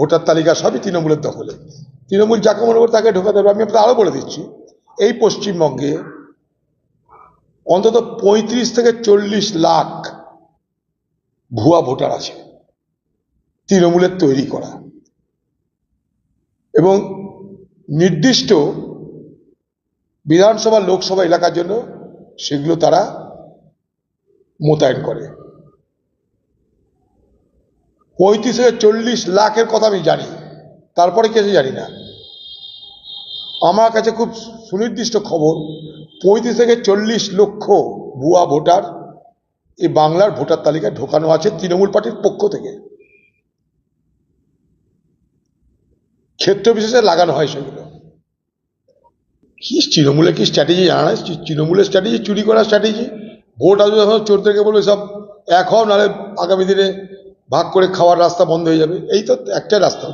Voter তালিকা সবই তৃণমূলের দখলে। তৃণমূল যাকে মনে করে তাকে ঢোকাতে হবে, আমি আপনাদের আরও বলে দিচ্ছি। এই পশ্চিমবঙ্গে অন্তত পঁয়ত্রিশ থেকে চল্লিশ লাখ ভুয়া ভোটার আছে তৃণমূলের তৈরি করা। এবং নির্দিষ্ট বিধানসভা, লোকসভা এলাকার জন্য সেগুলো তারা মোতায়েন করে। পঁয়ত্রিশ থেকে চল্লিশ লাখের কথা আমি জানি। তারপরে কিছু জানি না। আমার কাছে খুব সুনির্দিষ্ট খবর, পঁয়ত্রিশ থেকে চল্লিশ লক্ষ ভুয়া ভোটার এই বাংলার ভোটার তালিকায় ঢোকানো আছে তৃণমূল পার্টির পক্ষ থেকে। ক্ষেত্র বিশেষে লাগানো হয় সেগুলো। কি তৃণমূলের কি স্ট্র্যাটেজি জানা নাই? তৃণমূলের স্ট্র্যাটেজি চুরি করার স্ট্র্যাটেজি ভোট আসবে থেকে বলবে সব এখন নাহলে আগামী দিনে ভাগ করে খাওয়ার রাস্তা বন্ধ হয়ে যাবে। এই তো একটাই রাস্তা